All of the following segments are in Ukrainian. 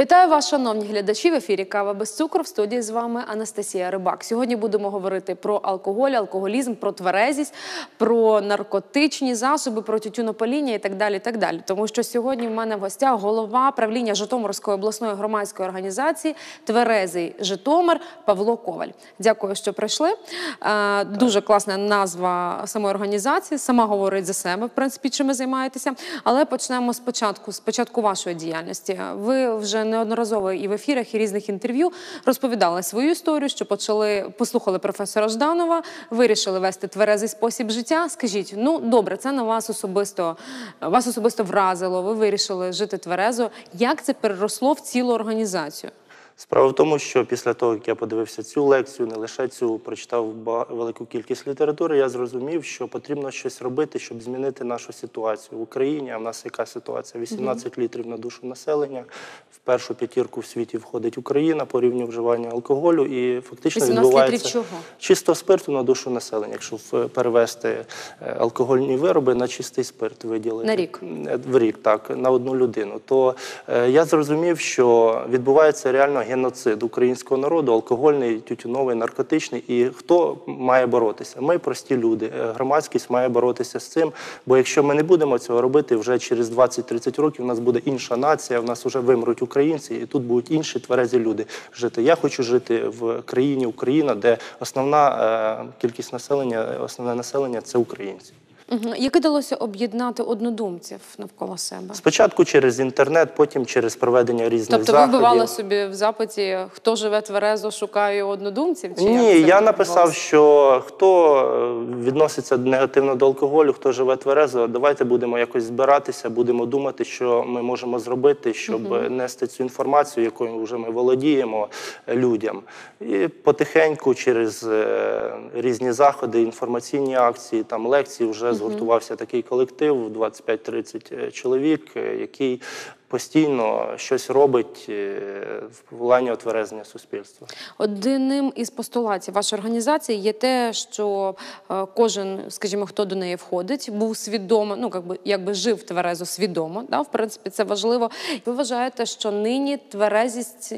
Вітаю вас, шановні глядачі. В ефірі Кава без цукру. В студії з вами Анастасія Рибак. Сьогодні будемо говорити про алкоголь, алкоголізм, про тверезість, про наркотичні засоби, про тютюнопаління і так далі. так далі. Тому що сьогодні в мене в гостях голова правління Житомирської обласної громадської організації Тверезий Житомир Павло Коваль. Дякую, що прийшли. Е, Дуже класна назва самої організації. Сама говорить за себе, в принципі, чим ви займаєтеся. Але почнемо спочатку, спочатку вашої діяльності. Ви вже неодноразово і в ефірах, і різних інтерв'ю розповідали свою історію, що почали послухали професора Жданова, вирішили вести тверезий спосіб життя. Скажіть, ну добре, це на вас особисто вас особисто вразило. Ви вирішили жити тверезо. Як це переросло в цілу організацію? Справа в тому, що після того, як я подивився цю лекцію, не лише цю прочитав велику кількість літератури, я зрозумів, що потрібно щось робити, щоб змінити нашу ситуацію в Україні. А в нас яка ситуація? 18 літрів на душу населення. В першу п'ятірку в світі входить Україна по рівню вживання алкоголю, і фактично відбувається чого? чистого спирту на душу населення. Якщо в- перевести е, алкогольні вироби на чистий спирт, виділити На рік? Е, в рік, так на одну людину. То е, я зрозумів, що відбувається реально геноцид українського народу, алкогольний, тютюновий, наркотичний. І хто має боротися? Ми прості люди. Е, Громадськість має боротися з цим. Бо якщо ми не будемо цього робити, вже через 20-30 років у нас буде інша нація, в нас вже вимруть українці, і тут будуть інші тверезі люди жити. Я хочу жити в країні Україна, де основна е, кількість населення, основне населення це українці. Угу. Як вдалося об'єднати однодумців навколо себе? Спочатку через інтернет, потім через проведення різних Тобто ви вбивали собі в запиті, хто живе тверезо, шукаю однодумців? Чи Ні, я написав, що хто е, відноситься негативно до алкоголю, хто живе тверезо, давайте будемо якось збиратися, будемо думати, що ми можемо зробити, щоб нести цю інформацію, якою вже ми володіємо е, людям. І потихеньку через е, різні заходи, інформаційні акції, там лекції, вже згуртувався такий колектив 25-30 чоловік, е, який постійно щось робить е, в плані отверезнення суспільства. Одним із постулатів вашої організації є те, що е, кожен, скажімо, хто до неї входить, був свідомо, ну якби якби жив тверезо свідомо. Да? В принципі, це важливо. Ви вважаєте, що нині тверезість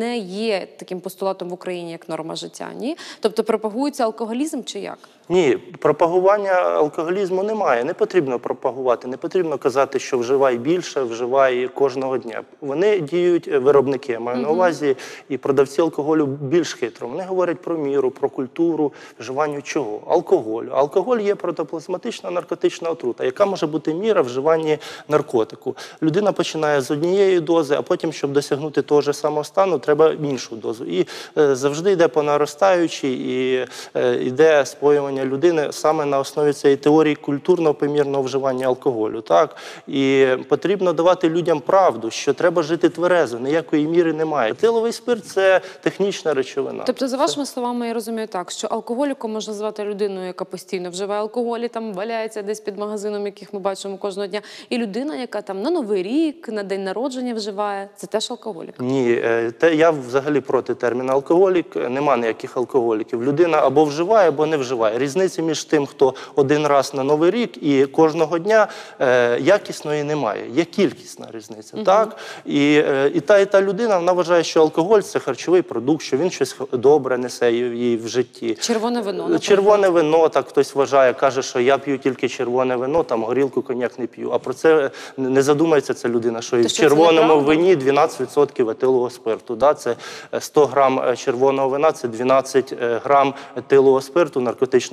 не є таким постулатом в Україні як норма життя? Ні? Тобто пропагується алкоголізм чи як? Ні, пропагування алкоголізму немає. Не потрібно пропагувати, не потрібно казати, що вживай більше, вживай кожного дня. Вони діють е, виробники, я маю на увазі, і продавці алкоголю більш хитро. Вони говорять про міру, про культуру вживанню чого? Алкоголю. Алкоголь є протоплазматична наркотична отрута. Яка може бути міра вживання наркотику? Людина починає з однієї дози, а потім, щоб досягнути того ж самого стану, треба іншу дозу. І е, завжди йде по наростаючій і е, йде споювання людини саме на основі цієї теорії культурного помірного вживання алкоголю. Так і потрібно давати людям правду, що треба жити тверезо, ніякої міри немає. Етиловий спирт це технічна речовина. Тобто, за вашими словами, я розумію так, що алкоголіком можна звати людину, яка постійно вживає алкоголь, і там валяється десь під магазином, яких ми бачимо кожного дня, і людина, яка там на новий рік, на день народження вживає, це теж алкоголік. Ні, е, те я взагалі проти терміну алкоголік. Нема ніяких алкоголіків. Людина або вживає, або не вживає. Різниці між тим, хто один раз на новий рік і кожного дня е, якісної немає. Є кількісна різниця. Так і, е, і та і та людина вона вважає, що алкоголь це харчовий продукт, що він щось добре несе їй в житті. Червоне вино. наприклад. Червоне вино, так хтось вважає, каже, що я п'ю тільки червоне вино, там горілку, коньяк не п'ю. А про це не задумається ця людина, що і в червоному вині 12% етилового спирту. Да? Це е, 100 грам е, червоного вина, це 12 е, грам етилового спирту,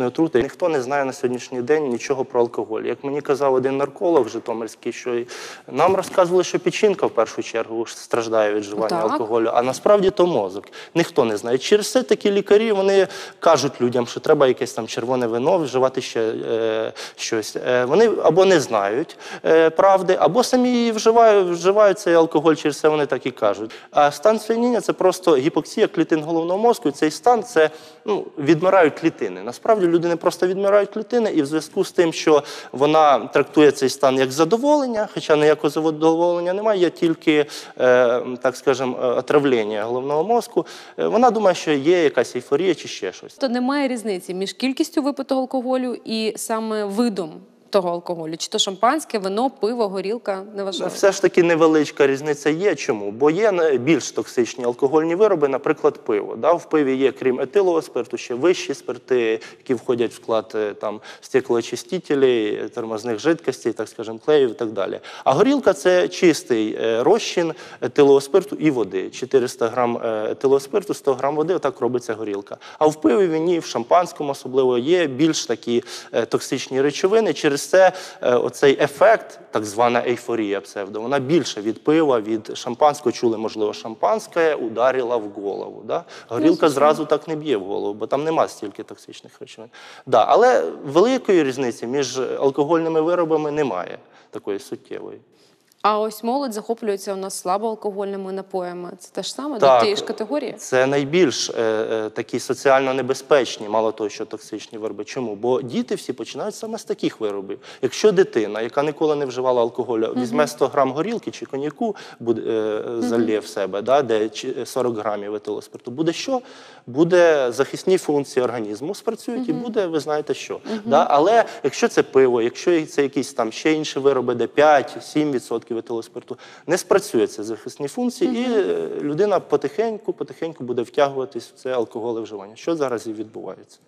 наркотичної отрути. Ніхто не знає на сьогоднішній день нічого про алкоголь. Як мені казав один нарколог Житомирський, що нам розказували, що печінка в першу чергу страждає від вживання Так. алкоголю, а насправді то мозок. Ніхто не знає. Через це такі лікарі вони кажуть людям, що треба якесь там червоне вино, вживати ще е, щось. Е, вони або не знають е, правди, або самі її вживають, вживають цей алкоголь, через це вони так і кажуть. А стан сп'яніння це просто гіпоксія клітин головного мозку. І цей стан це ну, відмирають клітини. Насправді людини просто відмирають клітини, і в зв'язку з тим, що вона трактує цей стан як задоволення, хоча ніякого задоволення немає, є тільки, е, так скажемо, е, отравлення головного мозку. е, Вона думає, що є якась ейфорія чи ще щось. То немає різниці між кількістю випитого алкоголю і саме видом того алкоголю. Чи то шампанське, вино, пиво, горілка, неважливо. Все ж таки невеличка різниця є. Чому? Бо є більш токсичні алкогольні вироби, наприклад, пиво. Да? В пиві є, крім етилового спирту, ще вищі спирти, які входять в склад е, там, стеклоочистителей, тормозних жидкостей, так скажемо, клеїв і так далі. А горілка це чистий е, розчин етилового спирту і води. 400 грам е, етилового спирту, 100 грам води, отак робиться горілка. А в пиві, віні, в шампанському особливо є більш такі токсичні речовини. Через це е, оцей ефект, так звана ейфорія псевдо, вона більше від пива, від шампанського. Чули, можливо, шампанське ударила в голову. Да? Горілка зразу так не б'є в голову, бо там нема стільки токсичних речовин. Да, але великої різниці між алкогольними виробами немає такої суттєвої. А ось молодь захоплюється у нас слабоалкогольними напоями. Це те ж саме Так. до тієї ж категорії. Це найбільш е, е, такі соціально небезпечні, мало того, що токсичні вироби. Чому? Бо діти всі починають саме з таких виробів. Якщо дитина, яка ніколи не вживала алкоголю, візьме 100 грам горілки чи коньяку, буде е, залє в себе, да, де чи- 40 грамів етилоспирту, буде що? Буде захисні функції організму спрацюють і буде, ви знаєте що. Да? Але якщо це пиво, якщо це якісь там ще інші вироби, де 5-7% етилоспирту, не спрацює це захисні функції, і е, людина потихеньку, потихеньку буде втягуватись в це алкоголе вживання. Що зараз і відбувається.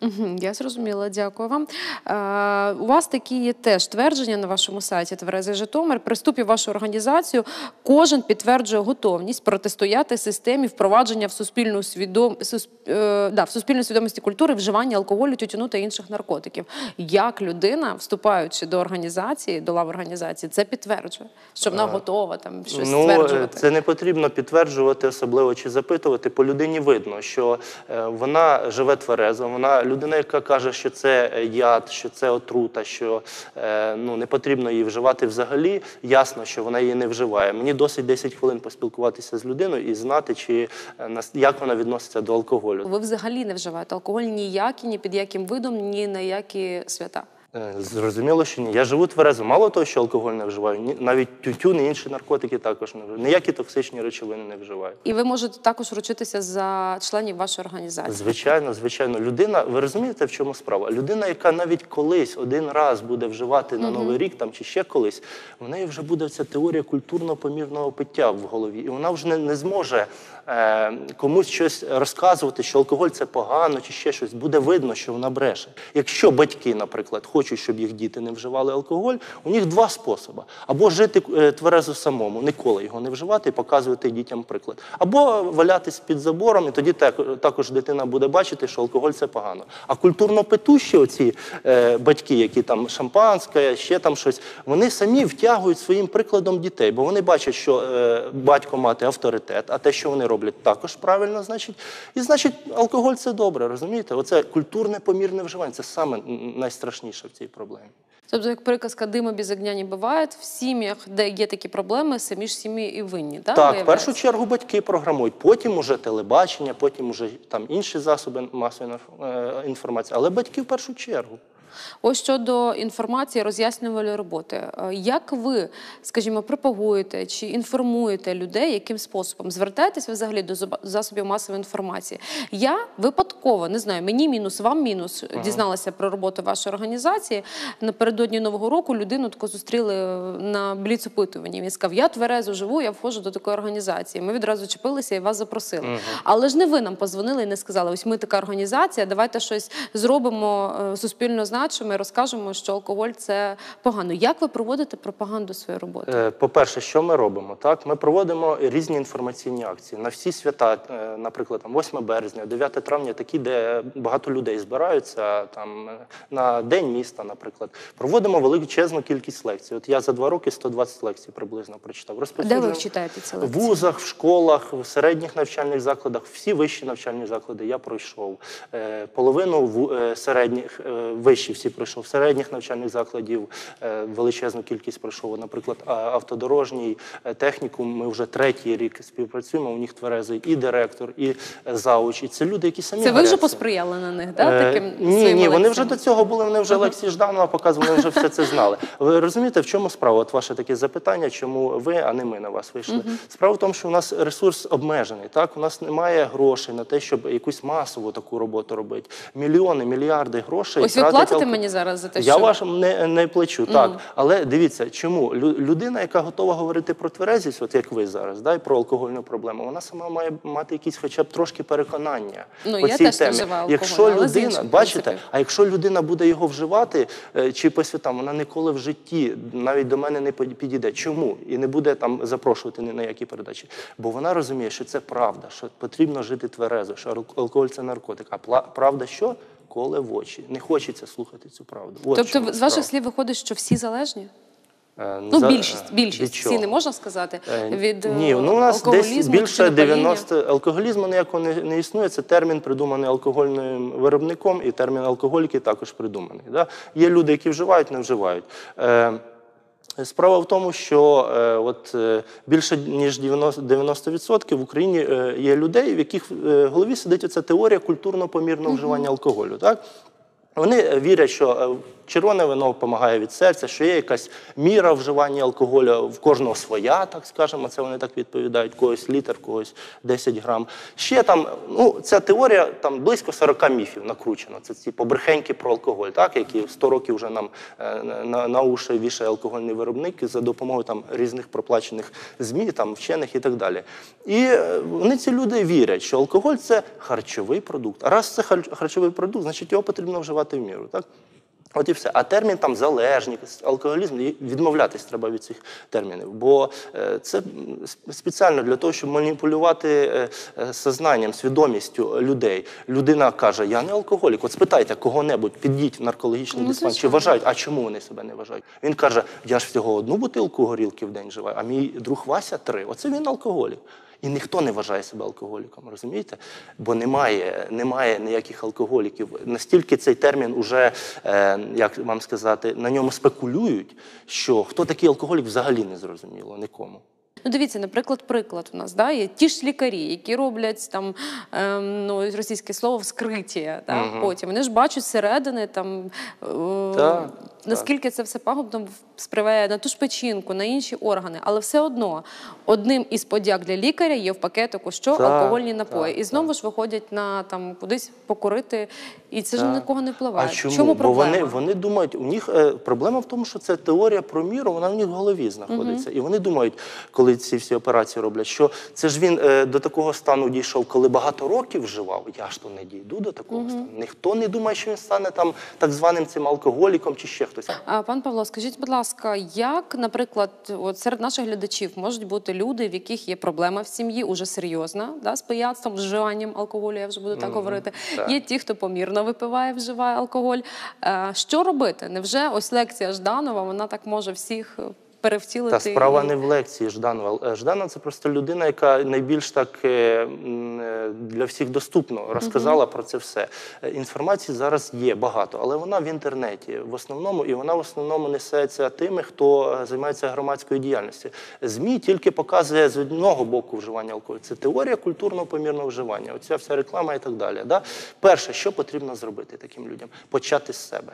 Угу, я зрозуміла, дякую вам. Е, у вас такі є теж твердження на вашому сайті Тверезий Житомир. При вступі в вашу організацію кожен підтверджує готовність протистояти системі впровадження в суспільну свідом... сус... е, да, в суспільну свідомості культури вживання алкоголю, тютюну та інших наркотиків. Як людина, вступаючи до організації, до лав організації, це підтверджує, що вона готова там щось ну, е, стверджувати. це не потрібно підтверджувати, особливо чи запитувати. По людині видно, що е, вона живе тверезо, вона людина, яка каже, що це яд, що це отрута, що е, ну, не потрібно її вживати взагалі. Ясно, що вона її не вживає. Мені досить 10 хвилин поспілкуватися з людиною і знати, чи е, як вона відноситься до алкоголю. Ви взагалі не вживаєте алкоголь ніякий, ні під яким видом, ні на які свята. Е, Зрозуміло, що ні. Я живу тверезо. Мало того, що алкоголь не вживаю, ні- навіть тютюн і інші наркотики також не вживаю. Ніякі токсичні речовини не вживаю. І ви можете також ручитися за членів вашої організації. Звичайно, звичайно. Людина, ви розумієте, в чому справа? Людина, яка навіть колись один раз буде вживати на Новий рік там чи ще колись, в неї вже буде ця теорія культурно-помірного пиття в голові. І вона вже не, не зможе е, комусь щось розказувати, що алкоголь це погано чи ще щось. Буде видно, що вона бреше. Якщо батьки, наприклад, хочуть, щоб їх діти не вживали алкоголь, у них два способи: або жити е, тверезо самому, ніколи його не вживати і показувати дітям приклад, або валятись під забором, і тоді також дитина буде бачити, що алкоголь це погано. А культурно петущі оці е, батьки, які там шампанське, ще там щось, вони самі втягують своїм прикладом дітей, бо вони бачать, що е, батько мати авторитет, а те, що вони роблять, також правильно, значить, і значить, алкоголь це добре, розумієте? Оце культурне помірне вживання, це саме найстрашніше в цій проблемі. Тобто, як приказка дима без огня не буває, в сім'ях, де є такі проблеми, самі ж сім'ї і винні. Так, Так, в першу чергу батьки програмують, потім уже телебачення, потім уже там інші засоби масової е, інформації, але батьки в першу чергу. Ось щодо інформації роз'яснювальної роботи. Е, Як ви, скажімо, пропагуєте чи інформуєте людей, яким способом звертаєтесь ви взагалі до засобів масової інформації? Я випадково не знаю, мені мінус, вам мінус дізналася про роботу вашої організації. Напередодні нового року людину таку зустріли на бліц-опитуванні. Він сказав: Я тверезо живу, я входжу до такої організації. Ми відразу чепилися і вас запросили. Але ж не ви нам позвонили і не сказали: ось ми така організація, давайте щось зробимо суспільно е, суспільно значиме, розкажемо, що алкоголь це погано. Як ви проводите пропаганду своєї роботи? Е, По-перше, що ми робимо? Так, ми проводимо різні інформаційні акції на всі свята, е, наприклад, 8 березня, 9 травня, такі, де багато людей збираються, там е, на день міста, наприклад. Проводимо величезну кількість лекцій. От я за два роки 120 лекцій приблизно прочитав. Де ви читаєте ці в вузах, в школах, в середніх навчальних закладах, всі вищі навчальні заклади я пройшов. Половину е, середніх вищих вищі всі пройшов, середніх навчальних закладів е, величезну кількість пройшов. Наприклад, автодорожній е, технікум. Ми вже третій рік співпрацюємо. У них тверезий і директор, і е, зауч. І це люди, які самі Це ви вже посприяли на них, да, Е, таким ні, ні, вони вже до цього були. Вони вже лекції Жданова показували, вони вже все це знали. Ви розумієте, в чому справа? От ваше таке запитання, чому ви, а не ми на вас вийшли. Справа в тому, що у нас ресурс обмежений. Так, у нас немає грошей на те, щоб якусь масову таку роботу робити. Мільйони, мільярди грошей. Ось ви платите мені зараз за те, я що не, не плачу, так. Але дивіться, чому Лю- людина, яка готова говорити про тверезість, от як ви зараз, да, і про алкогольну проблему, вона сама має мати якісь хоча б трошки переконання. Ну, по я цій теж темі. алкоголь, Якщо але людина, інших бачите, а якщо людина буде його вживати е, чи по святам, вона ніколи в житті навіть до мене не під- підійде. Чому? І не буде там запрошувати ні на які передачі. Бо вона розуміє, що це правда, що потрібно жити тверезо, що ал- алкоголь це наркотик. А правда що? Коле в очі. Не хочеться слухати цю правду. От Тобто, з ваших справа. слів виходить, що всі залежні? Е, Ну, за- більшість, більшість. Всі не можна сказати. Е, Від е, Ні, ну у нас десь більше 90 алкоголізму ніякого не, не існує. Це термін придуманий алкогольним виробником, і термін алкоголіки також придуманий. Да? Є люди, які вживають, не вживають. Е, Справа в тому, що е, от, е, більше ніж 90%, 90% в Україні е, є людей, в яких е, в голові сидить оця теорія культурно-помірного вживання алкоголю. Так? Вони е, вірять, що е, червоне вино допомагає від серця, що є якась міра вживання алкоголю, в кожного своя, так скажемо, це вони так відповідають, когось літр, когось 10 грам. Ще там, ну, ця теорія там близько 40 міфів накручено. Це ці побрехеньки про алкоголь, так, які 100 років вже нам е, на, на уші вішає алкогольний виробник за допомогою там різних проплачених ЗМІ, там вчених і так далі. І е, вони ці люди вірять, що алкоголь це харчовий продукт. А раз це харчовий продукт, значить його потрібно вживати в міру. Так? От і все. А термін там залежність, алкоголізм, відмовлятись треба від цих термінів. Бо е, це спеціально для того, щоб маніпулювати е, е, сознанням, свідомістю людей. Людина каже, я не алкоголік. От спитайте кого-небудь, підіть в наркологічний Ну, диспансер, чи вважають, а чому вони себе не вважають? Він каже, я ж всього одну бутилку горілки в день вживаю, а мій друг Вася три. Оце він алкоголік. І ніхто не вважає себе алкоголіком, розумієте? Бо немає, немає ніяких алкоголіків. Настільки цей термін уже, е, як вам сказати, на ньому спекулюють, що хто такий алкоголік взагалі не зрозуміло нікому. Ну, дивіться, наприклад, приклад у нас да, є ті ж лікарі, які роблять там ем, ну, російське слово вскриття. Да, Потім вони ж бачать зсередини там е, Так, наскільки це все пагубно сприває на ту ж печінку, на інші органи. Але все одно одним із подяк для лікаря є в пакетику, що Так, алкогольні напої. так, і знову ж виходять на там кудись покурити, і це ж Так. на кого не впливає. А чому? чому Бо вони, вони думають, у них е, проблема в тому, що це теорія про міру, вона в них в голові знаходиться. І вони думають, коли ці всі операції роблять, що це ж він е, до такого стану дійшов, коли багато років вживав. Я ж то не дійду до такого стану. Ніхто не думає, що він стане там так званим цим алкоголіком чи ще А, Пан Павло, скажіть, будь ласка, як, наприклад, от серед наших глядачів можуть бути люди, в яких є проблема в сім'ї, уже серйозна, да, з пияцтвом, з вживанням алкоголю, я вже буду так говорити. так. Є ті, хто помірно випиває, вживає алкоголь. Е, що робити? Невже ось лекція Жданова, вона так може всіх перевтілити? Та справа не в лекції Жданова. Е, Жданов це просто людина, яка найбільш так е, е, для всіх доступно розказала про це все. Інформації зараз є багато, але вона в інтернеті в основному, і вона в основному несеться тими, хто займається громадською діяльністю. ЗМІ тільки показує з одного боку вживання алкоголю. Це теорія культурного помірного вживання. Оця вся реклама і так далі. Да? Перше, що потрібно зробити таким людям? Почати з себе,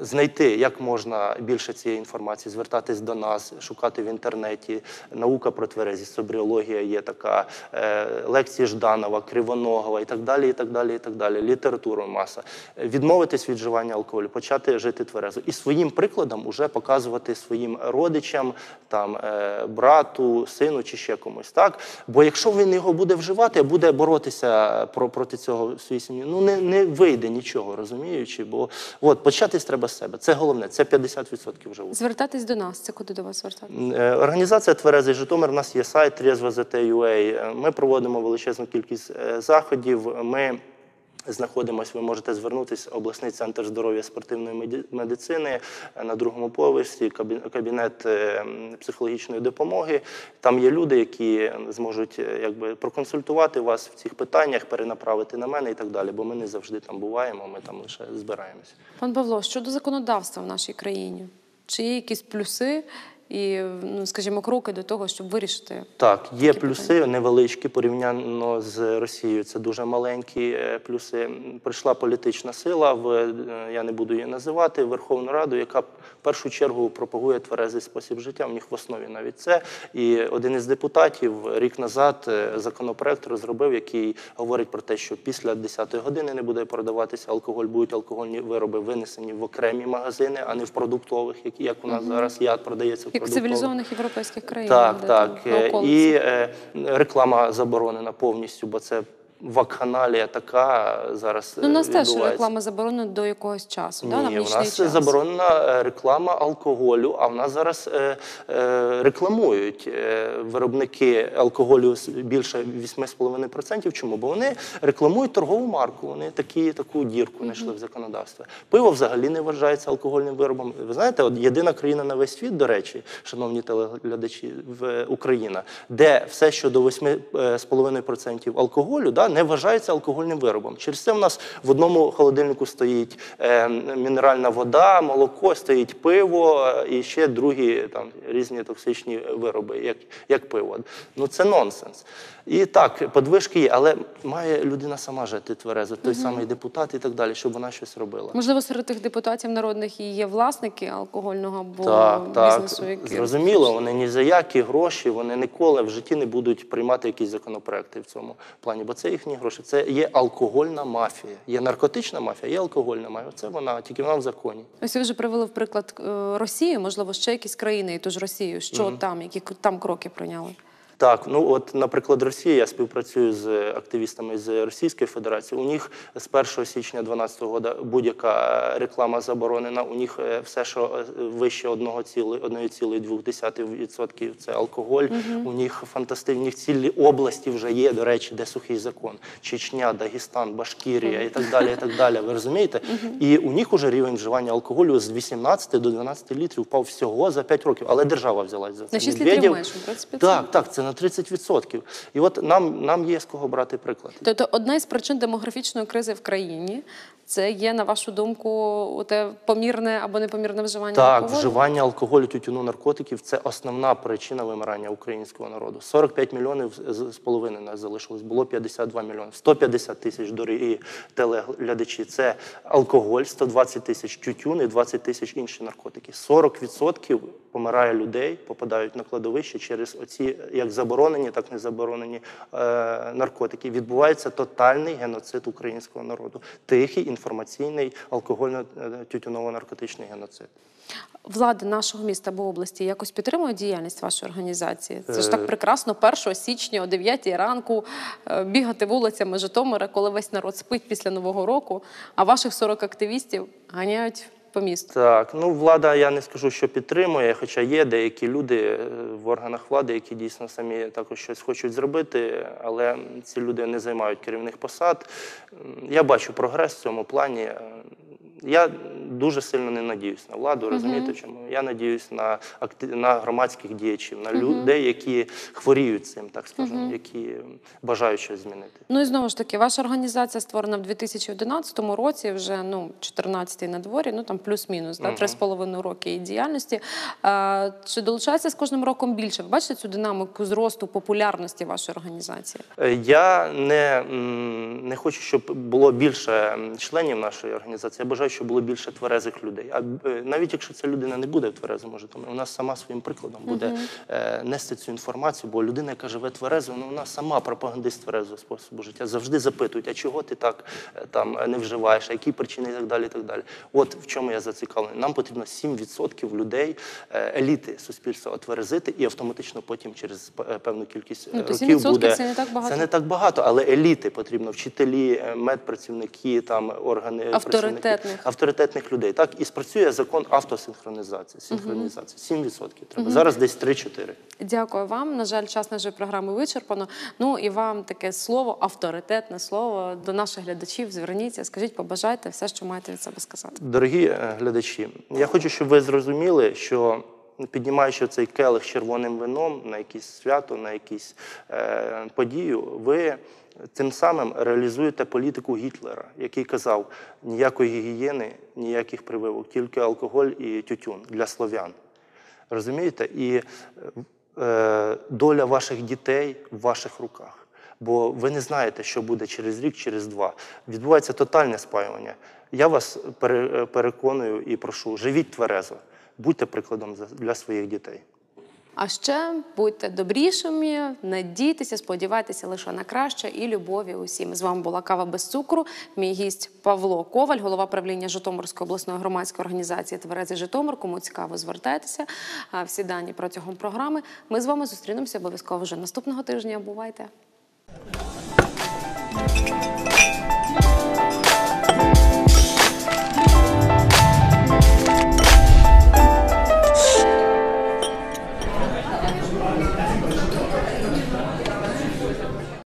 знайти, як можна більше цієї інформації, звертатись до нас, шукати в інтернеті. Наука про тверезість, собріологія є така, е, лекції Жданова, Кривоногова і так далі, і так далі, і так далі. Література маса. Е, Відмовитись від вживання алкоголю, почати жити тверезо. І своїм прикладом уже показувати своїм родичам, там, е, брату, сину чи ще комусь. Так? Бо якщо він його буде вживати, буде боротися про, проти цього в своїй сім'ї, ну не, не вийде нічого, розуміючи. Бо от початись треба з себе. Це головне, це 50% вже. Звертатись до нас, це куди до вас звертатись? Е, Організація Тверезий Житомир. У нас є сайт trezvo.zt.ua. Е, Ми проводимо величезну кількість е, заходів. Ми знаходимося, ви можете звернутися обласний центр здоров'я спортивної медицини на другому поверсі, кабі- кабінет психологічної допомоги. Там є люди, які зможуть якби проконсультувати вас в цих питаннях, перенаправити на мене і так далі. Бо ми не завжди там буваємо, ми там лише збираємося. Пан Павло, щодо законодавства в нашій країні, чи є якісь плюси і, ну, скажімо, кроки до того, щоб вирішити? Так, є плюси невеличкі порівняно з Росією. Це дуже маленькі е, плюси. Прийшла політична сила в е, я не буду її називати Верховну Раду, яка в першу чергу пропагує тверезий спосіб життя. В них в основі навіть це. І один із депутатів рік назад е, законопроект розробив, який говорить про те, що після 10-ї години не буде продаватися алкоголь, будуть алкогольні вироби винесені в окремі магазини, а не в продуктових, які як у нас зараз яд продається в Як в цивілізованих європейських країнах? Так, де так. там. І е, реклама заборонена повністю, бо це вакханалія така зараз. Ну, у нас е, теж реклама заборонена до якогось часу, да, на Ні, у нас час. заборонена е, реклама алкоголю, а в нас зараз е, е, рекламують е, виробники алкоголю більше 8,5%. Чому? Бо вони рекламують торгову марку. Вони такі, таку дірку знайшли в законодавстві. Пиво взагалі не вважається алкогольним виробом. Ви знаєте, от єдина країна на весь світ, до речі, шановні телеглядачі, в Україна, де все, що до 8,5% алкоголю, да, не вважається алкогольним виробом. Через це в нас в одному холодильнику стоїть е, мінеральна вода, молоко, стоїть пиво е, і ще другі там різні токсичні вироби, як, як пиво. Ну це нонсенс. І так, подвижки є, але має людина сама жити тверезо, той самий депутат і так далі, щоб вона щось робила. Можливо, серед тих депутатів народних і є власники алкогольного або Так, так, бізнесу, які зрозуміло, вони ні за які гроші, вони ніколи в житті не будуть приймати якісь законопроекти в цьому плані, бо це їхні гроші. Це є алкогольна мафія. Є наркотична мафія, є алкогольна мафія. Це вона, тільки вона в законі. Ось ви вже привели в приклад е, Росію, можливо, ще якісь країни, і ту ж Росію. Що там, які там кроки прийняли? Так, ну от, наприклад, Росія, я співпрацюю з активістами з Російської Федерації. У них з 1 січня 2012 року будь-яка реклама заборонена. У них е, все, що е, вище 1,2% це алкоголь. У них фантастичні, цілі області вже є, до речі, де сухий закон. Чечня, Дагестан, Башкірія і так далі. І так далі. Ви розумієте? І у них уже рівень вживання алкоголю з 18 до 12 літрів впав всього за 5 років. Але держава взялась за це. На 6 літрів менше, в принципі, це- Так, так, це на 30%. І от нам, нам є з кого брати приклад. Тобто, одна із причин демографічної кризи в країні це є, на вашу думку, те помірне або непомірне вживання Так, алкоголю? вживання алкоголю, тютюну, наркотиків це основна причина вимирання українського народу. 45 мільйонів з з половиною нас залишилось, було 52 мільйони. 150 тисяч дорогі телеглядачі. Це алкоголь, 120 тисяч тютюн і 20 тисяч інші наркотики. 40% помирає людей, попадають на кладовище через оці як заборонені, так не заборонені е, наркотики. Відбувається тотальний геноцид українського народу. Тихий інформаційний алкогольно-тютюново-наркотичний геноцид. Влади нашого міста або області якось підтримують діяльність вашої організації. Це ж Е. так прекрасно 1 січня о 9 ранку е, бігати вулицями Житомира, коли весь народ спить після Нового року, а ваших 40 активістів ганяють по. Так, ну влада, я не скажу, що підтримує, хоча є деякі люди е, в органах влади, які дійсно самі також щось хочуть зробити, але ці люди не займають керівних посад. Я бачу прогрес в цьому плані. Я дуже сильно не надіюсь на владу, розумієте чому? Я надіюсь на на громадських діячів, на людей, які хворіють цим, так скажемо, які бажають щось змінити. Ну і знову ж таки, ваша організація створена в 2011 році, вже ну 14-й на дворі, ну там плюс-мінус, да, три з половиною роки її діяльності. А, чи долучається з кожним роком більше? Ви бачите цю динамику зросту популярності вашої організації? Е, Я не, не хочу, щоб було більше членів нашої організації. Я бажаю, щоб було більше тверезих людей. А е, навіть якщо ця людина не буде в тверезому Житомирі, вона сама своїм прикладом буде е, нести цю інформацію, бо людина, яка живе тверезо, ну, вона сама пропагандист тверезого способу життя. Завжди запитують, а чого ти так е, там не вживаєш, а які причини і так далі. І так далі. От в чому я зацікавлений. Нам потрібно 7% людей, еліти суспільства отверезити і автоматично потім через певну кількість Ну, років буде це не так багато. Це не так багато, але еліти потрібно, вчителі, медпрацівники, там органи Авторитетних. Авторитетних людей. Так і спрацює закон автосинхронізації. Синхронізації 7% треба. Зараз десь 3-4. Дякую вам. На жаль, час нашої програми вичерпано. Ну і вам таке слово, авторитетне слово до наших глядачів. Зверніться, скажіть, побажайте все, що маєте від себе сказати. Дорогі е, глядачі, я хочу, щоб ви зрозуміли, що піднімаючи цей келих червоним вином на якесь свято, на якісь е, подію, ви тим самим реалізуєте політику Гітлера, який казав: ніякої гігієни, ніяких прививок, тільки алкоголь і тютюн для слов'ян. Розумієте? І е, доля ваших дітей в ваших руках. Бо ви не знаєте, що буде через рік, через два. Відбувається тотальне спаювання. Я вас е, переконую і прошу, живіть тверезо, будьте прикладом для своїх дітей. А ще будьте добрішими, надійтеся, сподівайтеся лише на краще і любові усім. З вами була кава без цукру. Мій гість Павло Коваль, голова правління Житомирської обласної громадської організації Тверези Житомир. Кому цікаво, звертайтеся. Всі дані протягом програми. Ми з вами зустрінемося обов'язково вже наступного тижня. Бувайте!